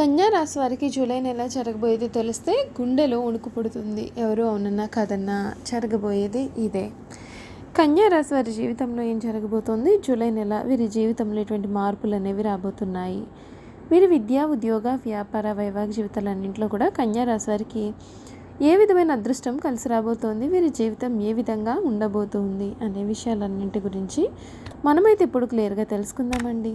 కన్యా రాశి వారికి జూలై నెల జరగబోయేది తెలిస్తే గుండెలో ఉణుకు పుడుతుంది. ఎవరు అవునన్నా కాదన్నా జరగబోయేది ఇదే. కన్యా రాశి వారి జీవితంలో ఏం జరగబోతోంది? జూలై నెల వీరి జీవితంలో ఎటువంటి మార్పులు అనేవి రాబోతున్నాయి? వీరి విద్య ఉద్యోగ వ్యాపార వైవాహిక జీవితాలన్నింటిలో కూడా కన్యా రాశి వారికి ఏ విధమైన అదృష్టం కలిసి రాబోతోంది? వీరి జీవితం ఏ విధంగా ఉండబోతోంది? అనే విషయాలన్నింటి గురించి మనమైతే ఇప్పుడు క్లియర్గా తెలుసుకుందామండి.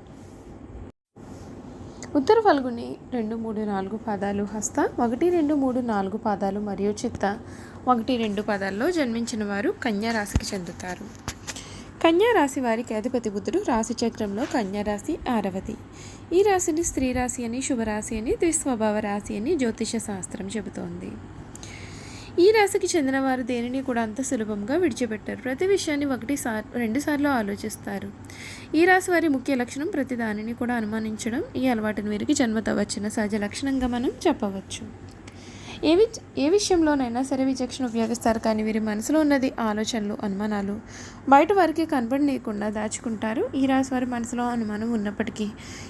ఉత్తర ఫల్గుని రెండు మూడు నాలుగు పాదాలు హస్త ఒకటి రెండు మూడు నాలుగు పాదాలు మరియు చిత్త. ఒకటి రెండు పాదాల్లో జన్మించిన వారు కన్యారాశికి చెందుతారు. కన్యారాశి వారికి అధిపతి బుద్ధుడు రాశి చక్రంలో కన్యారాశి ఆరవది ఈ రాశిని స్త్రీ రాశి అని శుభరాశి అని ద్విస్వభావ రాశి అని జ్యోతిష శాస్త్రం చెబుతోంది. ఈ రాశికి చెందిన వారు దేనిని కూడా అంత సులభంగా విడిచిపెట్టారు. ప్రతి విషయాన్ని ఒకటి సార్ రెండుసార్లు ఆలోచిస్తారు. ఈ రాశి వారి ముఖ్య లక్షణం ప్రతి దానిని కూడా అనుమానించడం. ఈ అలవాటును వీరికి జన్మత వచ్చిన సహజ లక్షణంగా మనం చెప్పవచ్చు. ఏ వి ఏ విషయంలోనైనా సరే విచక్షణ ఉపయోగిస్తారు కానీ వీరి మనసులో ఉన్నది ఆలోచనలు అనుమానాలు బయట వారికి కనబడనీయకుండా దాచుకుంటారు. ఈ రాశి వారి మనసులో అనుమానం ఉన్నప్పటికీ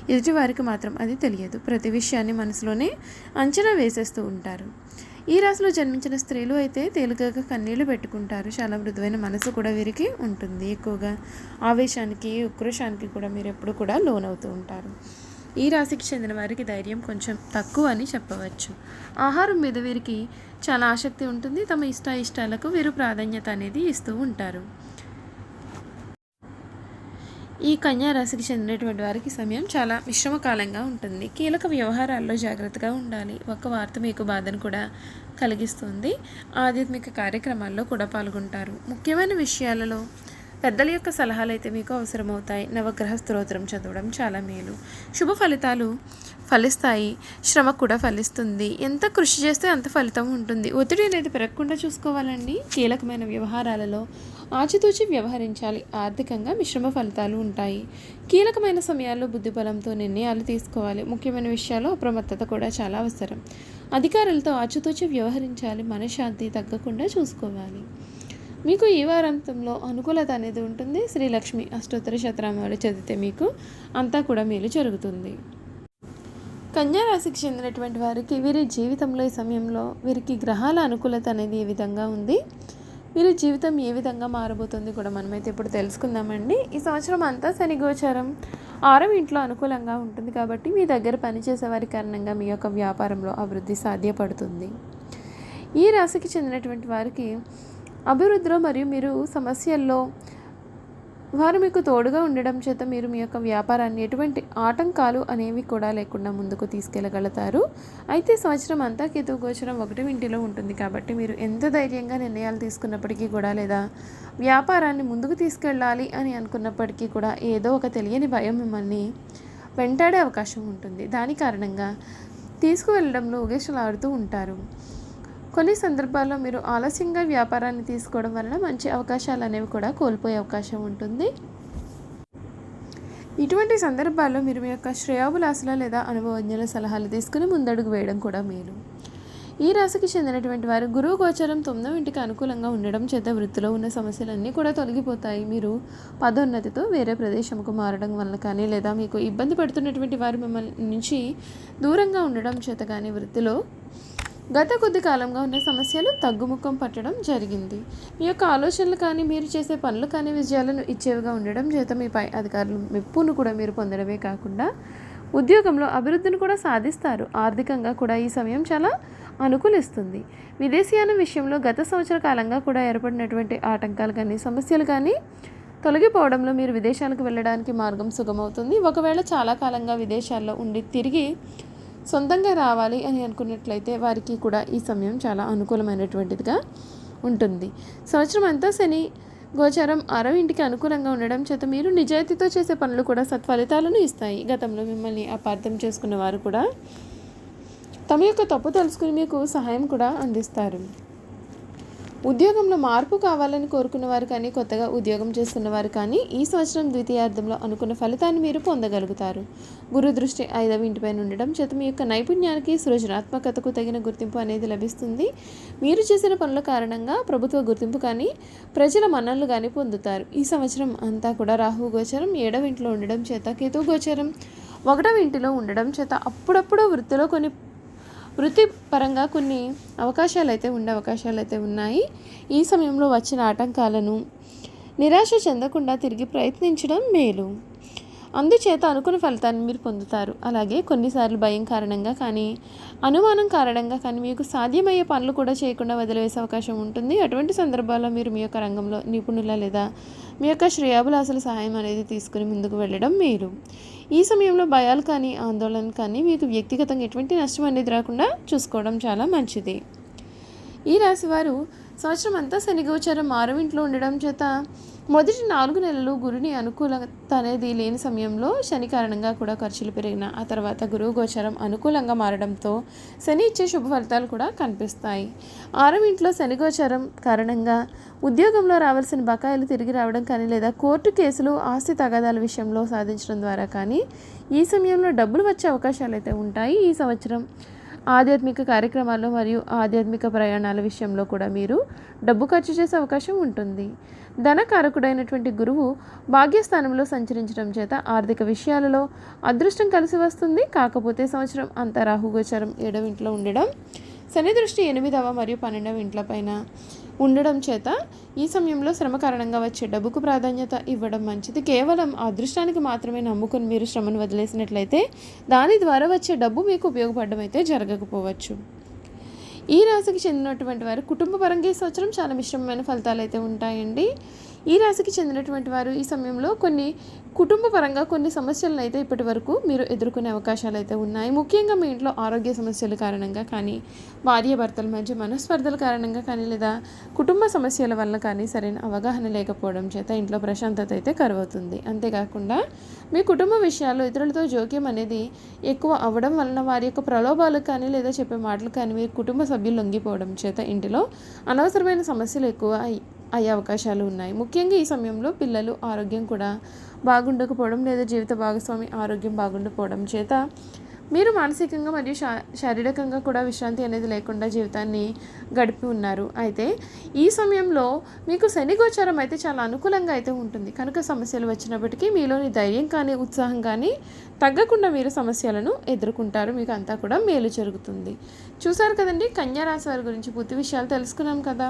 ఎదుటి వారికి మాత్రం అది తెలియదు. ప్రతి విషయాన్ని మనసులోనే అంచనా వేసేస్తూ ఉంటారు. ఈ రాశిలో జన్మించిన స్త్రీలు అయితే తేలికగా కన్నీళ్ళు పెట్టుకుంటారు. చాలా మృదువైన మనసు కూడా వీరికి ఉంటుంది. ఎక్కువగా ఆవేశానికి ఉక్రోషానికి కూడా మీరు ఎప్పుడు కూడా లోనవుతూ ఉంటారు. ఈ రాశికి చెందిన వారికి ధైర్యం కొంచెం తక్కువ అని చెప్పవచ్చు. ఆహారం మీద వీరికి చాలా ఆసక్తి ఉంటుంది. తమ ఇష్ట ఇష్టాలకు వీరు ప్రాధాన్యత అనేది ఇస్తూ ఉంటారు. ఈ కన్యా రాశికి చెందినటువంటి వారికి సమయం చాలా మిశ్రమకాలంగా ఉంటుంది. కీలక వ్యవహారాల్లో జాగ్రత్తగా ఉండాలి. ఒక వార్త మీకు బాధను కూడా కలిగిస్తుంది. ఆధ్యాత్మిక కార్యక్రమాల్లో కూడా పాల్గొంటారు. ముఖ్యమైన విషయాలలో పెద్దల యొక్క సలహాలు అయితే మీకు అవసరమవుతాయి. నవగ్రహ స్తోత్రం చదవడం చాలా మేలు. శుభ ఫలితాలు ఫలిస్తాయి శ్రమ కూడా ఫలిస్తుంది. ఎంత కృషి చేస్తే అంత ఫలితం ఉంటుంది. ఒత్తిడి అనేది పెరగకుండా చూసుకోవాలండి. కీలకమైన వ్యవహారాలలో ఆచితూచి వ్యవహరించాలి. ఆర్థికంగా మిశ్రమ ఫలితాలు ఉంటాయి. కీలకమైన సమయాల్లో బుద్ధిబలంతో నిర్ణయాలు తీసుకోవాలి. ముఖ్యమైన విషయాల్లో అప్రమత్తత కూడా చాలా అవసరం. అధికారులతో ఆచితూచి వ్యవహరించాలి. మనశ్శాంతి తగ్గకుండా చూసుకోవాలి. మీకు ఈ వారాంతంలో అనుకూలత అనేది ఉంటుంది. శ్రీలక్ష్మి అష్టోత్తర శతనామాలు చదివితే మీకు అంతా కూడా మేలు జరుగుతుంది. కన్యా రాశికి చెందినటువంటి వారికి వీరి జీవితంలో ఈ సమయంలో వీరికి గ్రహాల అనుకూలత అనేది ఏ విధంగా ఉంది? వీరి జీవితం ఏ విధంగా మారబోతుంది కూడా మనమైతే ఇప్పుడు తెలుసుకుందామండి. ఈ సంవత్సరం అంతా శని గోచారం ఆరవ ఇంట్లో అనుకూలంగా ఉంటుంది కాబట్టి మీ దగ్గర పనిచేసే వారి కారణంగా మీ యొక్క వ్యాపారంలో అభివృద్ధి సాధ్యపడుతుంది. ఈ రాశికి చెందినటువంటి వారికి అభివృద్ధిలో మరియు మీరు సమస్యల్లో వారు మీకు తోడుగా ఉండడం చేత మీరు మీ యొక్క వ్యాపారాన్ని ఎటువంటి ఆటంకాలు అనేవి కూడా లేకుండా ముందుకు తీసుకెళ్ళగలుగుతారు అయితే సంవత్సరం అంతా కేతు గోచరం ఒకటి ఇంటిలో ఉంటుంది కాబట్టి మీరు ఎంత ధైర్యంగా నిర్ణయాలు తీసుకున్నప్పటికీ కూడా లేదా వ్యాపారాన్ని ముందుకు తీసుకెళ్ళాలి అని అనుకున్నప్పటికీ కూడా ఏదో ఒక తెలియని భయం మిమ్మల్ని వెంటాడే అవకాశం ఉంటుంది. దాని కారణంగా తీసుకువెళ్ళడంలో ఉగేషలాడుతూ ఉంటారు. కొన్ని సందర్భాల్లో మీరు ఆలస్యంగా వ్యాపారాన్ని తీసుకోవడం వలన మంచి అవకాశాలు అనేవి కూడా కోల్పోయే అవకాశం ఉంటుంది. ఇటువంటి సందర్భాల్లో మీరు మీ యొక్క శ్రేయాబులాసుల లేదా అనుభవజ్ఞుల సలహాలు తీసుకుని ముందడుగు వేయడం కూడా మేలు. ఈ రాశికి చెందినటువంటి వారు గురువు గోచరం తొమ్మిదవ ఇంటికి అనుకూలంగా ఉండడం చేత వృత్తిలో ఉన్న సమస్యలన్నీ కూడా తొలగిపోతాయి. మీరు పదోన్నతితో వేరే ప్రదేశంకు మారడం వల్ల కానీ లేదా మీకు ఇబ్బంది పడుతున్నటువంటి వారు మిమ్మల్ని నుంచి దూరంగా ఉండడం చేత కానీ వృత్తిలో గత కొద్ది కాలంగా ఉన్న సమస్యలు తగ్గుముఖం పట్టడం జరిగింది. మీ యొక్క ఆలోచనలు కానీ మీరు చేసే పనులు కానీ విజయాలను ఇచ్చేవిగా ఉండడం చేత మీ పై అధికారులు మెప్పును కూడా మీరు పొందడమే కాకుండా ఉద్యోగంలో అభివృద్ధిని కూడా సాధిస్తారు. ఆర్థికంగా కూడా ఈ సమయం చాలా అనుకూలిస్తుంది. విదేశీయాన విషయంలో గత సంవత్సర కాలంగా కూడా ఏర్పడినటువంటి ఆటంకాలు కానీ సమస్యలు కానీ తొలగిపోవడంలో మీరు విదేశాలకు వెళ్ళడానికి మార్గం సుగమవుతుంది. ఒకవేళ చాలా కాలంగా విదేశాల్లో ఉండి తిరిగి సొంతంగా రావాలి అని అనుకున్నట్లయితే వారికి కూడా ఈ సమయం చాలా అనుకూలమైనటువంటిదిగా ఉంటుంది. సంవత్సరం అంతా శని గోచారం ఆరవ ఇంటికి అనుకూలంగా ఉండడం చేత మీరు నిజాయితీతో చేసే పనులు కూడా సత్ఫలితాలను ఇస్తాయి. గతంలో మిమ్మల్ని అపార్థం చేసుకున్న వారు కూడా తమ యొక్క తప్పు తెలుసుకుని మీకు సహాయం కూడా అందిస్తారు. ఉద్యోగంలో మార్పు కావాలని కోరుకున్న వారు కానీ కొత్తగా ఉద్యోగం చేస్తున్న వారు కానీ ఈ సంవత్సరం ద్వితీయార్థంలో అనుకున్న ఫలితాన్ని మీరు పొందగలుగుతారు. గురు దృష్టి ఐదవ ఇంటిపైన ఉండడం చేత మీ యొక్క నైపుణ్యానికి సృజనాత్మకతకు తగిన గుర్తింపు అనేది లభిస్తుంది. మీరు చేసిన పనుల కారణంగా ప్రభుత్వ గుర్తింపు కానీ ప్రజల మన్నలు కానీ పొందుతారు. ఈ సంవత్సరం అంతా కూడా రాహు గోచరం ఏడవ ఇంట్లో ఉండడం చేత కేతు గోచరం ఒకటవ ఇంటిలో ఉండడం చేత అప్పుడప్పుడు వృత్తిలో కొన్ని వృత్తిపరంగా కొన్ని అవకాశాలు అయితే ఉండే అవకాశాలు అయితే ఉన్నాయి. ఈ సమయంలో వచ్చిన ఆటంకాలను నిరాశ చెందకుండా తిరిగి ప్రయత్నించడం మేలు. అందుచేత అనుకున్న ఫలితాన్ని మీరు పొందుతారు. అలాగే కొన్నిసార్లు భయం కారణంగా కానీ అనుమానం కారణంగా కానీ మీకు సాధ్యమయ్యే పనులు కూడా చేయకుండా వదిలివేసే అవకాశం ఉంటుంది. అటువంటి సందర్భాల్లో మీరు మీ యొక్క రంగంలో నిపుణుల లేదా మీ యొక్క శ్రేయాభిలాసుల సహాయం అనేది తీసుకుని ముందుకు వెళ్ళడం మీరు ఈ సమయంలో భయాలు కానీ ఆందోళన కానీ మీకు వ్యక్తిగతంగా ఎటువంటి నష్టం అనేది రాకుండా చూసుకోవడం చాలా మంచిది. ఈ రాశి వారు సంవత్సరం అంతా శని గోచారం ఆరవ ఉండడం చేత మొదటి నాలుగు నెలలు గురుని అనుకూలత అనేది లేని సమయంలో శని కారణంగా కూడా ఖర్చులు పెరిగిన ఆ తర్వాత గురువు గోచారం అనుకూలంగా మారడంతో శని ఇచ్చే శుభ ఫలితాలు కూడా కనిపిస్తాయి. ఆరవ ఇంట్లో శని గోచారం కారణంగా ఉద్యోగంలో రావాల్సిన బకాయిలు తిరిగి రావడం కానీ లేదా కోర్టు కేసులు ఆస్తి తగాదాల విషయంలో సాధించడం ద్వారా కానీ ఈ సమయంలో డబ్బులు వచ్చే అవకాశాలు అయితే ఉంటాయి. ఈ సంవత్సరం ఆధ్యాత్మిక కార్యక్రమాలు మరియు ఆధ్యాత్మిక ప్రయాణాల విషయంలో కూడా మీరు డబ్బు ఖర్చు చేసే అవకాశం ఉంటుంది. ధనకారకుడైనటువంటి గురువు భాగ్యస్థానంలో సంచరించడం చేత ఆర్థిక విషయాలలో అదృష్టం కలిసి వస్తుంది. కాకపోతే సంవత్సరం అంత రాహుగోచరం ఏడవింట్లో ఉండడం శని దృష్టి ఎనిమిదవ మరియు పన్నెండవ ఇంట్ల పైన ఉండడం చేత ఈ సమయంలో శ్రమ కారణంగా వచ్చే డబ్బుకు ప్రాధాన్యత ఇవ్వడం మంచిది. కేవలం అదృష్టానికి మాత్రమే నమ్ముకుని మీరు శ్రమను వదిలేసినట్లయితే దాని ద్వారా వచ్చే డబ్బు మీకు ఉపయోగపడడం అయితే జరగకపోవచ్చు. ఈ రాశికి చెందినటువంటి వారు కుటుంబ పరంగా ఈ సంవత్సరం చాలా మిశ్రమమైన ఫలితాలు అయితే ఉంటాయండి. ఈ రాశికి చెందినటువంటి వారు ఈ సమయంలో కొన్ని కుటుంబ పరంగా కొన్ని సమస్యలను అయితే ఇప్పటి వరకు మీరు ఎదుర్కొనే అవకాశాలు అయితే ఉన్నాయి. ముఖ్యంగా మీ ఇంట్లో ఆరోగ్య సమస్యల కారణంగా కానీ భార్య భర్తల మధ్య మనస్పర్ధల కారణంగా కానీ లేదా కుటుంబ సమస్యల వల్ల కానీ సరైన అవగాహన లేకపోవడం చేత ఇంట్లో ప్రశాంతత అయితే కరువవుతుంది. అంతేకాకుండా మీ కుటుంబ విషయాల్లో ఇతరులతో జోక్యం అనేది ఎక్కువ అవ్వడం వలన వారి యొక్క ప్రలోభాలకు కానీ లేదా చెప్పే మాటలు కానీ మీ కుటుంబ సభ్యులు లొంగిపోవడం చేత ఇంటిలో అనవసరమైన సమస్యలు ఎక్కువ అయ్యే అవకాశాలు ఉన్నాయి. ముఖ్యంగా ఈ సమయంలో పిల్లలు ఆరోగ్యం కూడా బాగుండకపోవడం లేదా జీవిత భాగస్వామి ఆరోగ్యం బాగుండకపోవడం చేత మీరు మానసికంగా మరియు శా శారీరకంగా కూడా విశ్రాంతి అనేది లేకుండా జీవితాన్ని గడిపి ఉన్నారు. అయితే ఈ సమయంలో మీకు శని గోచారం అయితే చాలా అనుకూలంగా అయితే ఉంటుంది. కనుక సమస్యలు వచ్చినప్పటికీ మీలోని ధైర్యం కానీ ఉత్సాహం కానీ తగ్గకుండా మీరు సమస్యలను ఎదుర్కొంటారు. మీకు అంతా కూడా మేలు జరుగుతుంది. చూసారు కదండి కన్యా రాశి వారి గురించి పూర్తి విషయాలు తెలుసుకున్నాం కదా.